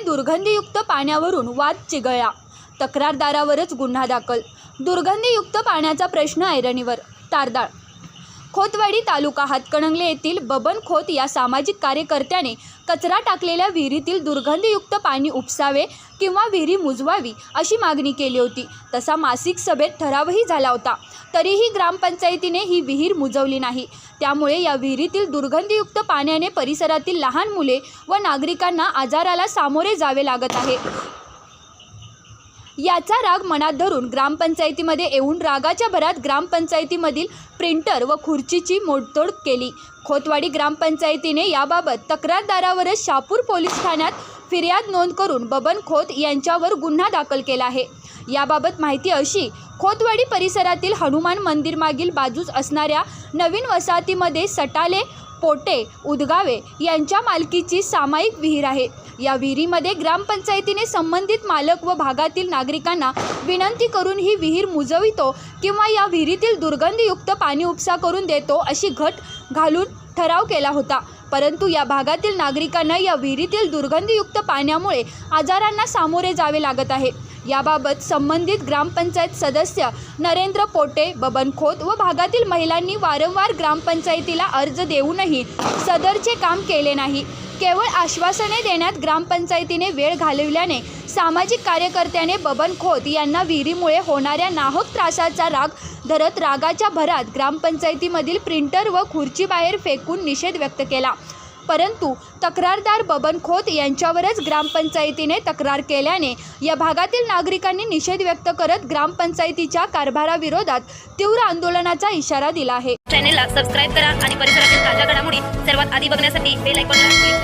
दुर्गंधीयुक्त पाण्यावरून वाद चिघळला. तक्रारदारावरच गुन्हा दाखल. दुर्गंधीयुक्त पाण्याचा प्रश्न ऐरणीवर. तारदाळ. खोतवाडी तालुका हातकणंगले येथील बबन खोत या सामाजिक कार्यकर्त्याने कचरा टाकलेल्या विहिरीतील दुर्गंधीयुक्त पाणी उपसावे किंवा विहिरी मुजवावी अशी मागणी केली होती. तसा मासिक सभेत ठरावही झाला होता. तरीही ग्रामपंचायतीने ही विहीर मुजवली नाही. त्यामुळे या विहिरीतील दुर्गंधीयुक्त पाण्याने परिसरातील लहान मुले व नागरिकांना आजाराला सामोरे जावे लागत आहे. याचा राग मनात धरून ग्रामपंचायतीमध्ये येऊन रागाच्या भरात ग्रामपंचायतीमधील प्रिंटर व खुर्चीची मोडतोड केली. खोतवाडी ग्रामपंचायतीने याबाबत तक्रारदारावरच शापूर पोलीस ठाण्यात फिर्याद नोंद करून बबन खोत यांच्यावर गुन्हा दाखल केला आहे. याबाबत माहिती अशी खोतवाडी परिसरातील हनुमान मंदिर मागील बाजूस असणाऱ्या नवीन वसाहतीमध्ये सटाले पोटे उदगावे यांच्या मालकीची सामायिक विहीर आहे. या विहिरीमध्ये ग्रामपंचायतीने संबंधित मालक व भागातील नागरिकांना विनंती करून ही विहीर मुजवितो किंवा या विहिरीतील दुर्गंधीयुक्त पाणी उपसा करून देतो अशी घट घालून ठराव केला होता. परंतु या भागातील नागरिकांना या विहिरीतील दुर्गंधीयुक्त पाण्यामुळे आजारांना सामोरे जावे लागत आहे. याबाबत संबंधित ग्रामपंचायत सदस्य नरेंद्र पोटे बबन खोत व भागातील महिलांनी वारंवार ग्रामपंचायतीला अर्ज देऊनही सदरचे काम केले नाही. केवळ आश्वासने देण्यात ग्रामपंचायतीने वेळ घालविल्याने सामाजिक कार्यकर्त्याने बबन खोत यांना विहिरीमुळे होणाऱ्या नाहक त्रासाचा राग धरत रागाच्या भरात ग्रामपंचायतीमधील प्रिंटर व खुर्चीबाहेर फेकून निषेध व्यक्त केला. परंतु तक्रारदार बबन खोत यांच्यावरच ग्रामपंचायतीने तक्रार केल्याने या भागातील नागरिकांनी निषेध व्यक्त करत ग्रामपंचायतीच्या कारभाराविरोधात तीव्र आंदोलनाचा इशारा दिला आहे. चॅनेलला सबस्क्राईब करा आणि परिसरातील ताज्या घडामोडी सर्वात आधी बघण्यासाठी बेल आयकॉनला क्लिक